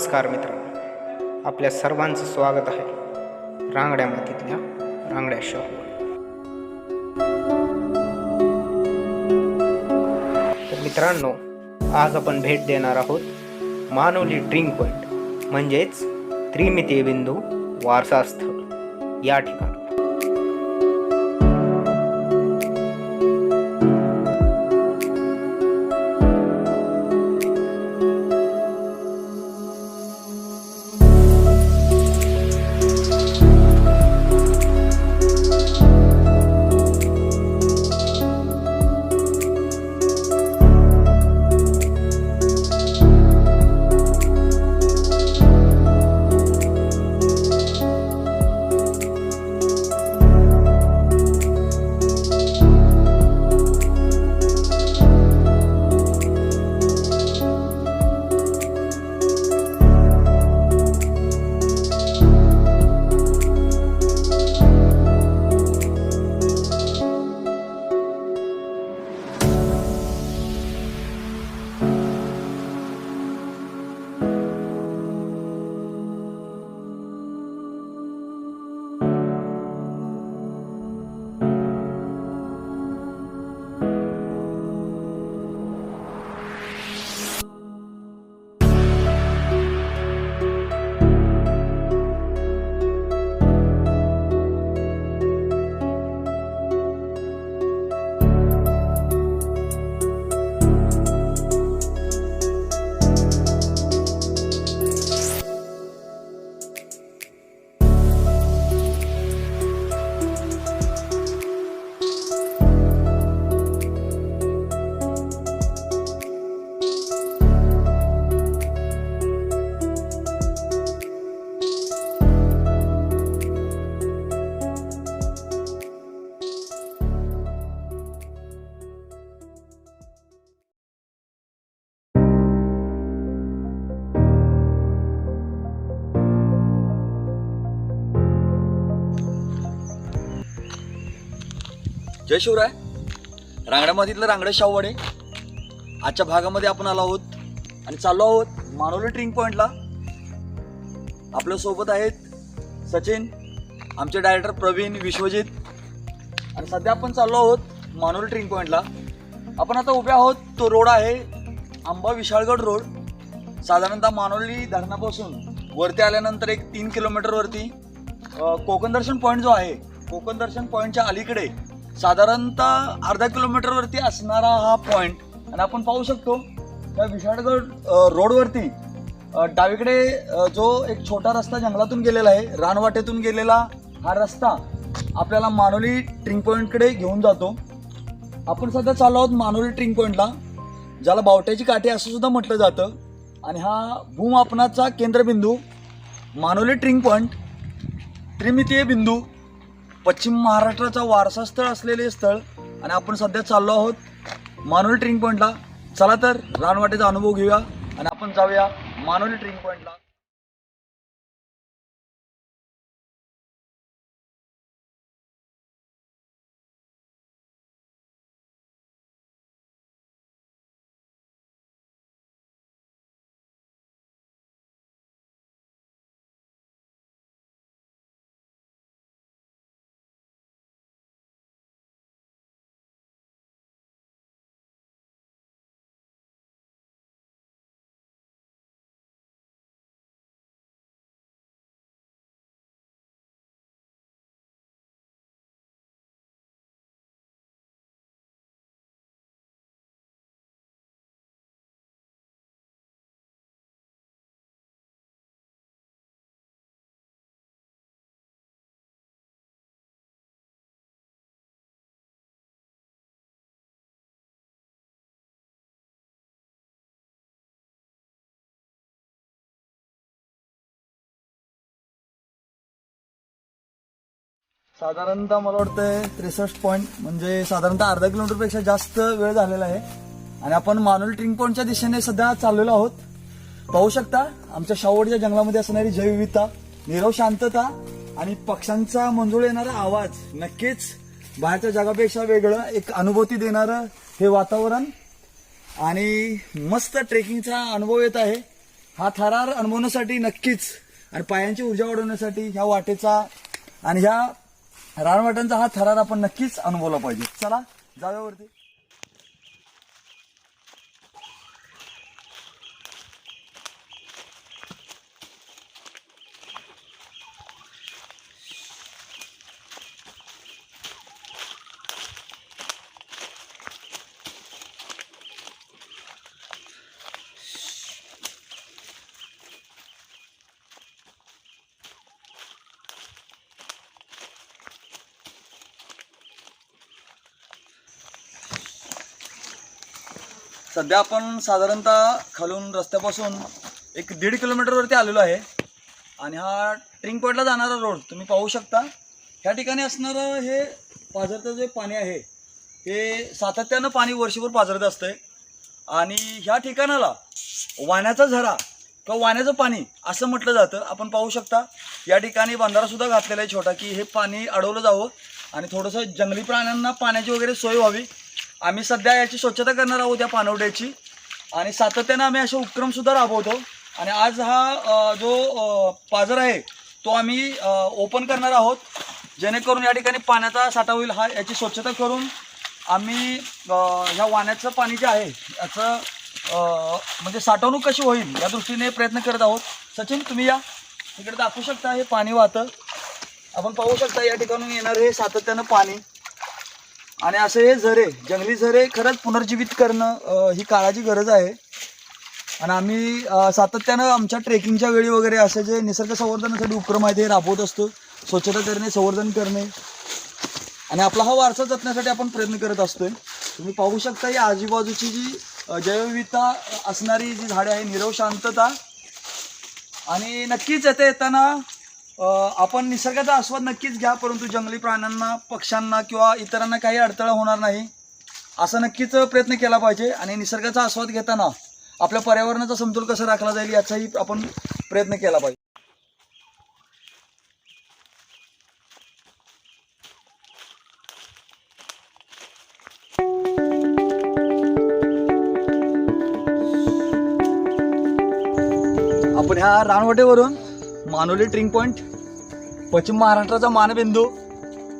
नमस्कार मित्रांनो. आपल्या सर्वांचं स्वागत आहे रांगड्या मातीतल्या रांगड्या शॉपवर तर मित्रांनो आज आपण भेट देणार आहोत मानवली ड्रिंक पॉईंट म्हणजेच त्रिमितीय बिंदू वारसास्थळ या ठिकाणी. जय शिवराय. रांगड्यामधीतलं रांगडे शाववाडे आजच्या भागामध्ये आपण आलो आहोत आणि चाललो आहोत मानवली ट्रिंग पॉईंटला आपल्यासोबत आहेत सचिन आमचे डायरेक्टर प्रवीण विश्वजित. आणि सध्या आपण चाललो आहोत मानवली ट्रिंग पॉईंटला आपण आता उभे आहोत तो रोड आहे आंबा विशाळगड रोड. साधारणतः मानवली धरणापासून वरती आल्यानंतर एक तीन किलोमीटरवरती कोकण दर्शन पॉईंट जो आहे कोकण दर्शन पॉईंटच्या अलीकडे साधारणतः अर्धा किलोमीटरवरती असणारा हा पॉईंट आणि आपण पाहू शकतो त्या विशाळगड रोडवरती डावीकडे जो एक छोटा रस्ता जंगलातून गेलेला आहे रानवाटेतून गेलेला हा रस्ता आपल्याला मानोली ट्रिंक पॉईंटकडे घेऊन जातो. आपण सध्या चाललो आहोत मानोली ट्रिंक पॉईंटला ज्याला बावट्याची काठी असं सुद्धा म्हटलं जातं. आणि हा भूमापनाचा केंद्रबिंदू मानोली ट्रिंक पॉईंट त्रिमितीय बिंदू पश्चिम महाराष्ट्राचा वारसा स्थळ असलेले स्थळ आणि आपण सध्या चाललो आहोत मानोली ट्रिंग पॉईंटला चला तर रानवाटेचा अनुभव घेऊया आणि आपण जाऊया मानोली ट्रिंग पॉईंटला साधारणतः मला वाटतं त्रेसष्ट पॉईंट म्हणजे साधारणतः अर्धा किलोमीटरपेक्षा जास्त वेळ झालेला आहे. आणि आपण मानोली ट्रिंग पॉईंटच्या दिशेने सध्या चाललेलो आहोत. पाहू शकता आमच्या शावडच्या जंगलामध्ये असणारी जैवविविधता निरव शांतता आणि पक्ष्यांचा मंजूळ येणारा आवाज नक्कीच बाहेरच्या जगापेक्षा वेगळं एक अनुभूती देणारं हे वातावरण. आणि मस्त ट्रेकिंगचा अनुभव येत आहे. हा थरार अनुभवण्यासाठी नक्कीच आणि पायांची ऊर्जा वाढवण्यासाठी ह्या वाटेचा आणि ह्या रानवाट्यांचा हा थरार आपण नक्कीच अनुभवला पाहिजे. चला जाव्यावरती सध्या आपण साधारणतः खालून रस्त्यापासून एक दीड किलोमीटरवरती आलेलो आहे. आणि हा ट्रिंक पॉईंटला जाणारा रोड तुम्ही पाहू शकता. ह्या ठिकाणी असणारं हे पाझरचं जे पाणी आहे हे सातत्यानं पाणी वर्षभर पाझरत असतंय. आणि ह्या ठिकाणाला वाण्याचा झरा किंवा वाण्याचं पाणी असं म्हटलं जातं. आपण पाहू शकता या ठिकाणी बंधारासुद्धा घातलेला आहे छोटा की हे पाणी अडवलं जावं आणि थोडंसं जंगली प्राण्यांना पाण्याची वगैरे सोय व्हावी. आम्ही सध्या याची स्वच्छता करणार आहोत या पानवड्याची. आणि सातत्यानं आम्ही असे उपक्रमसुद्धा राबवतो. आणि आज हा जो पाजर पाझर आहे तो आम्ही ओपन करणार आहोत. जेणेकरून या ठिकाणी पाण्याचा साठा होईल हा याची स्वच्छता करून आम्ही ह्या वाण्याचं पाणी जे आहे याचं म्हणजे साठवणूक कशी होईल या दृष्टीने प्रयत्न करत आहोत. सचिन तुम्ही या. इकडे दाखवू शकता हे पाणी वाहतं. आपण पाहू शकता या ठिकाणून येणार हे सातत्यानं पाणी. आणि असे हे झरे जंगली झरे खरंच पुनर्जीवित करणं ही काळाची गरज आहे. आणि आम्ही सातत्यानं आमच्या ट्रेकिंगच्या वेळी वगैरे असे जे निसर्ग संवर्धनासाठी उपक्रम आहेत ते राबवत असतो. स्वच्छता करणे संवर्धन करणे. आणि आपला हा वारसा जपण्यासाठी आपण प्रयत्न करत असतोय. तुम्ही पाहू शकता ही आजूबाजूची जी जैवविविधता असणारी जी झाडे आहे निरव शांतता. आणि नक्कीच येथे येताना आपण निसर्गाचा आस्वाद नक्कीच घ्या परंतु जंगली प्राण्यांना पक्ष्यांना किंवा इतरांना काही अडथळा होणार नाही. असा नक्कीच प्रयत्न केला पाहिजे आणि निसर्गाचा आस्वाद घेताना आपल्या पर्यावरणाचा समतोल कसा राखला जाईल याचाही आपण प्रयत्न केला पाहिजे. आपण ह्या रानवटेवरून मानोली ट्रिंग पॉईंट पश्चिम महाराष्ट्राचा मानबिंदू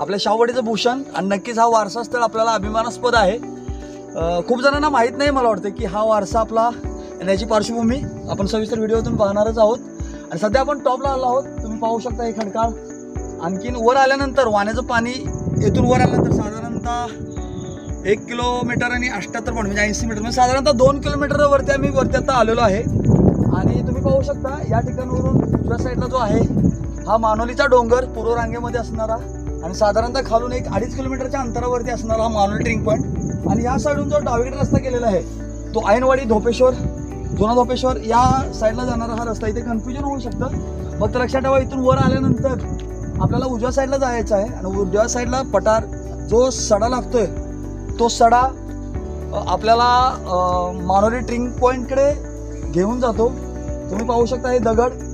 आपल्या शाहवाडीचं भूषण आणि नक्कीच हा वारसा स्थळ आपल्याला अभिमानास्पद आहे. खूप जणांना माहीत नाही मला वाटतं की हा वारसा आपला याची पार्श्वभूमी आपण सविस्तर व्हिडिओतून पाहणारच आहोत. आणि सध्या आपण टॉपला आलो आहोत. तुम्ही पाहू शकता हे खडकाळ. आणखीन वर आल्यानंतर वाण्याचं पाणी येथून वर आल्यानंतर साधारणतः एक किलोमीटर आणि अठ्ठ्याहत्तर पॉईंट म्हणजे ऐंशी मीटर म्हणजे साधारणतः दोन किलोमीटरवरती आम्ही वरती आता आलेलो आहे. आणि तुम्ही पाहू शकता या ठिकाणावरून दुसऱ्या साईडला जो आहे हा मानोलीचा डोंगर पूर्व रांगेमध्ये असणारा आणि साधारणतः खालून एक अडीच किलोमीटरच्या अंतरावरती असणारा हा मानोली ड्रिंक पॉईंट आणि या साईडून जो डावीकडे रस्ता केलेला आहे तो ऐनवाडी धोपेश्वर जुना धोपेश्वर या साईडला जाणारा हा रस्ता इथे कन्फ्युजन होऊ शकतं. फक्त लक्षात ठेवा इथून वर आल्यानंतर आपल्याला उजव्या साईडला जायचं आहे आणि उजव्या साईडला पठार जो सडा लागतोय तो सडा आपल्याला मानोली ट्रिंक पॉईंटकडे घेऊन जातो. तुम्ही पाहू शकता हे दगड.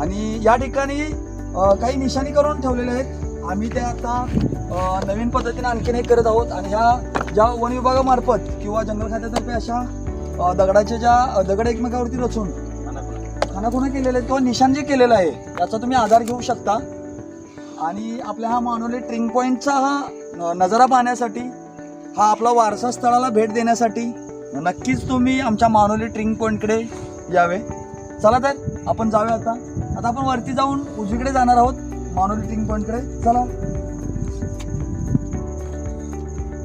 आणि या ठिकाणी काही निशाणी करून ठेवलेले आहेत. आम्ही ते आता नवीन पद्धतीने आणखीन एक करत आहोत. आणि ह्या ज्या वन विभागामार्फत किंवा जंगल खात्यातर्फे अशा दगडाच्या ज्या दगड एकमेकावरती रचून खानाखुणा केलेले आहेत किंवा निशाण जे केलेलं आहे याचा तुम्ही आधार घेऊ शकता. आणि आपल्या हा मानवले ट्रिंग पॉईंटचा हा नजारा पाहण्यासाठी हा आपला वारसा स्थळाला भेट देण्यासाठी नक्कीच तुम्ही आमच्या मानवली ट्रिंग पॉईंटकडे यावे. चला तर आपण जाऊया आता. आता आपण वरती जाऊन उजवीकडे जाणार आहोत. मानवली ट्रिंक पॉईंटकडे चला.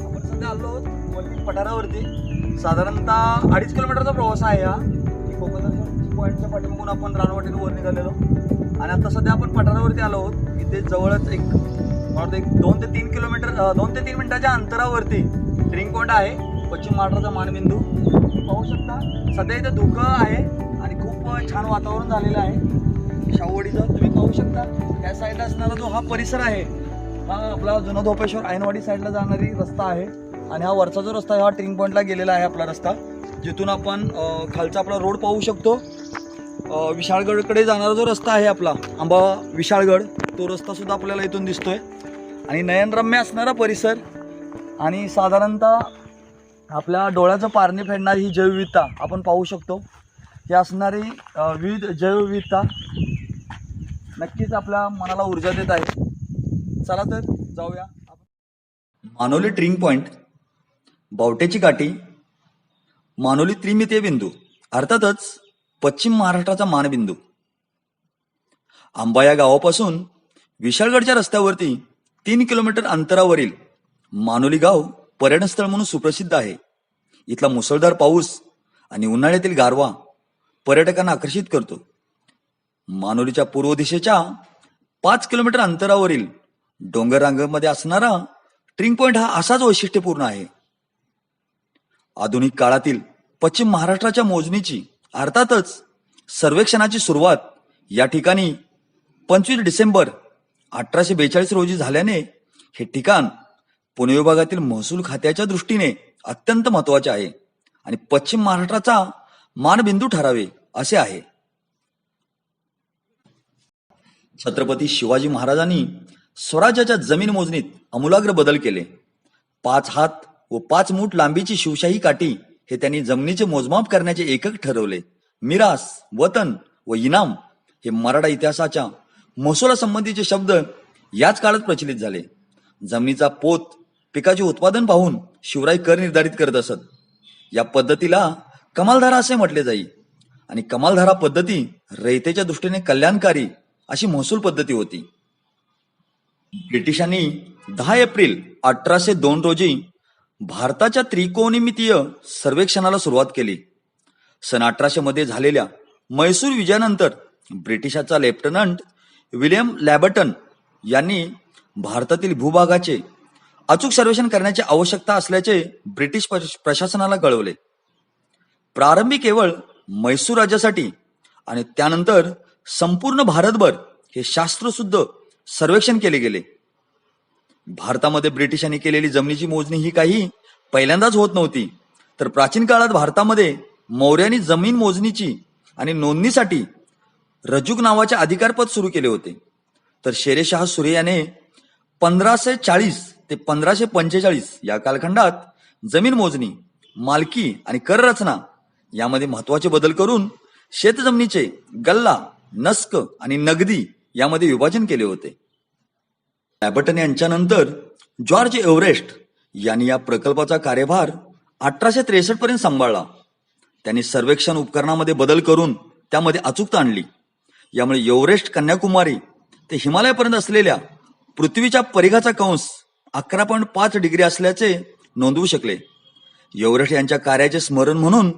आपण सध्या आलो आहोत वरती पठारावरती. साधारणतः अडीच किलोमीटरचा प्रवास आहे हा. कोकण पॉईंटच्या पाठीमागून आपण रानवाटीने वर निघालेलो. आणि आता सध्या आपण पठारावरती आलो आहोत. इथे जवळच एक एक दोन ते तीन किलोमीटर दोन ते तीन मिनिटाच्या अंतरावरती ड्रिंक पॉईंट आहे. पश्चिम महाराष्ट्राचा मानबिंदू. पाहू शकता सध्या इथे धुकं आहे आणि खूप छान वातावरण झालेलं आहे. शाहूवाडीचा तुम्ही पाहू शकता. त्या साईडला असणारा जो हा परिसर आहे हा आपला जुना धोपेश्वर ऐनवाडी साईडला जाणारी रस्ता आहे. आणि हा वरचा जो रस्ता आहे हा ट्रिंग पॉईंटला गेलेला आहे आपला रस्ता. जिथून आपण खालचा आपला रोड पाहू शकतो. विशाळगडकडे जाणारा जो रस्ता आहे आपला आंबा विशाळगड तो रस्तासुद्धा आपल्याला इथून दिसतोय. आणि नयनरम्य असणारा परिसर आणि साधारणतः आपल्या डोळ्याचं पारणे फेडणारी ही जैवविविधता आपण पाहू शकतो. ही असणारी विविध जैवविविधता नक्कीच आपल्या मनाला ऊर्जा देत आहे. चला तर जाऊया. मानोली ट्रिंग पॉइंट बावट्याची काठी मानोली त्रिमितीय बिंदू अर्थातच पश्चिम महाराष्ट्राचा मानबिंदू. आंबा या गावापासून विशाळगडच्या रस्त्यावरती तीन किलोमीटर अंतरावरील मानोली गाव पर्यटनस्थळ म्हणून सुप्रसिद्ध आहे. इथला मुसळधार पाऊस आणि उन्हाळ्यातील गारवा पर्यटकांना आकर्षित करतो. मानोलीच्या पूर्व दिशेच्या पाच किलोमीटर अंतरावरील डोंगररांगमध्ये असणारा ट्रिंग पॉइंट हा असाच वैशिष्ट्यपूर्ण आहे. आधुनिक काळातील पश्चिम महाराष्ट्राच्या मोजणीची अर्थातच सर्वेक्षणाची सुरुवात या ठिकाणी पंचवीस डिसेंबर अठराशे बेचाळीस रोजी झाल्याने हे ठिकाण पुणे विभागातील महसूल खात्याच्या दृष्टीने अत्यंत महत्त्वाचे आहे आणि पश्चिम महाराष्ट्राचा मानबिंदू ठरावे असे आहे. छत्रपती शिवाजी महाराजांनी स्वराज्याच्या जमीन मोजणीत अमूलाग्र बदल केले. पाच हात व पाच मूठ लांबीची शिवशाही काठी हे त्यांनी जमिनीचे मोजमाप करण्याचे एकक ठरवले. मिरास वतन व इनाम हे मराठा इतिहासाच्या महसुलासंबंधीचे शब्द याच काळात प्रचलित झाले. जमिनीचा पोत पिकाचे उत्पादन पाहून शिवराय कर निर्धारित करत असत. या पद्धतीला कमालधारा असे म्हटले जाई आणि कमालधारा पद्धती रयतेच्या दृष्टीने कल्याणकारी अशी महसूल पद्धती होती. ब्रिटिशांनी दहा एप्रिल अठराशे दोन रोजी भारताच्या त्रिकोणमितीय सर्वेक्षणाला सुरुवात केली. सन अठराशे मध्ये झालेल्या मैसूर विजयानंतर ब्रिटिशाचा लेफ्टनंट विलियम लॅबर्टन यांनी भारतातील भूभागाचे अचूक सर्वेक्षण करण्याची आवश्यकता असल्याचे ब्रिटिश प्रशासनाला कळवले. प्रारंभी केवळ मैसूर राज्यासाठी आणि त्यानंतर संपूर्ण भारतभर हे शास्त्रशुद्ध सर्वेक्षण केले गेले. भारतामध्ये ब्रिटिशांनी केलेली जमिनीची मोजणी ही काही पहिल्यांदाच होत नव्हती. तर प्राचीन काळात भारतामध्ये मौर्यांनी जमीन मोजणीची आणि नोंदणीसाठी रजुक नावाचे अधिकारपद सुरू केले होते. तर शेरेशाह सुरे याने पंधराशे चाळीस ते पंधराशे पंचेचाळीस या कालखंडात जमीन मोजणी मालकी आणि कर रचना यामध्ये महत्त्वाचे बदल करून शेतजमिनीचे गल्ला नस्क आणि नगदी यामध्ये विभाजन केले होते. ॲबटन यांच्यानंतर जॉर्ज एव्हरेस्ट यांनी या प्रकल्पाचा कार्यभार अठराशे त्रेसष्ट पर्यंत सांभाळला. त्यांनी सर्वेक्षण उपकरणामध्ये बदल करून त्यामध्ये अचूकता आणली. यामुळे एव्हरेस्ट कन्याकुमारी ते हिमालयापर्यंत असलेल्या पृथ्वीच्या परिघाचा कंस अकरा पॉईंट पाच डिग्री असल्याचे नोंदवू शकले. एव्हरेस्ट यांच्या कार्याचे स्मरण म्हणून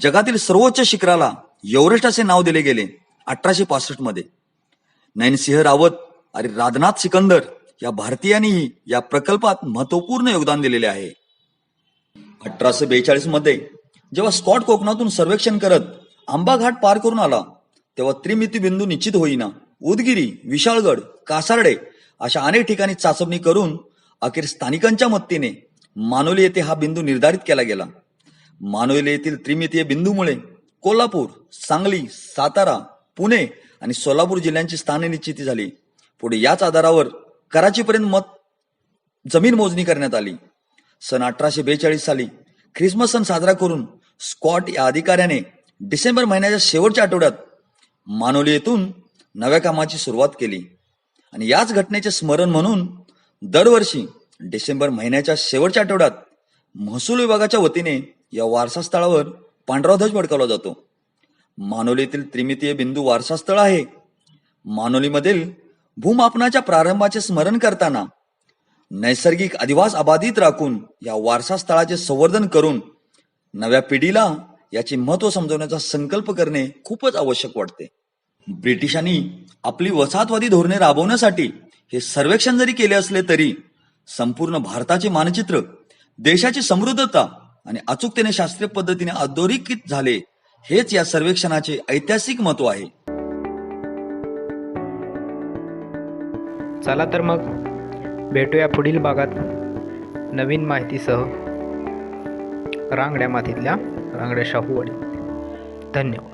जगातील सर्वोच्च शिखराला एव्हरेस्ट असे नाव दिले गेले. अठराशे पासष्टमध्ये. नैनसिंह रावत आणि राधनाथ सिकंदर या भारतीयांनीही या प्रकल्पात महत्त्वपूर्ण योगदान दिलेले आहे. अठराशे बेचाळीसमध्ये जेव्हा स्कॉट कोकणातून सर्वेक्षण करत आंबा घाट पार करून आला तेव्हा त्रिमिती बिंदू निश्चित होईना उदगिरी विशाळगड कासारडे अशा अनेक ठिकाणी चाचपणी करून अखेर स्थानिकांच्या मदतीने मानोली येथे हा बिंदू निर्धारित केला गेला. मानोली येथील त्रिमितीय बिंदूमुळे कोल्हापूर सांगली सातारा पुणे आणि सोलापूर जिल्ह्यांची स्थान निश्चिती झाली. पुढे याच आधारावर कराचीपर्यंत मत जमीन मोजणी करण्यात आली. सन अठराशे बेचाळीस साली ख्रिसमस सण साजरा करून स्कॉट या अधिकाऱ्याने डिसेंबर महिन्याच्या शेवटच्या आठवड्यात मानोली येथून नव्या कामाची सुरुवात केली. आणि याच घटनेचे स्मरण म्हणून दरवर्षी डिसेंबर महिन्याच्या शेवटच्या आठवड्यात महसूल विभागाच्या वतीने या वारसास्थळावर पांढरा ध्वज फडकावला जातो. मानोलीतील त्रिमितीय बिंदू वारसास्थळ आहे. मानोलीमधील भूमापनाच्या प्रारंभाचे स्मरण करताना नैसर्गिक अधिवास अबाधित राखून या वारसास्थळाचे संवर्धन करून नव्या पिढीला याचे महत्त्व समजवण्याचा संकल्प करणे खूपच आवश्यक वाटते. ब्रिटिशांनी आपली वसाहतवादी धोरणे राबवण्यासाठी हे सर्वेक्षण जरी केले असले तरी संपूर्ण भारताचे मानचित्र देशाची समृद्धता आणि अचूकतेने शास्त्रीय पद्धतीने अधोरेखित झाले हेच या सर्वेक्षणाचे ऐतिहासिक महत्त्व आहे. चला तर मग भेटूया पुढील भागात नवीन माहितीसह रांगड्या मातीतल्या रांगड्या शाहूवाडी धन्यवाद.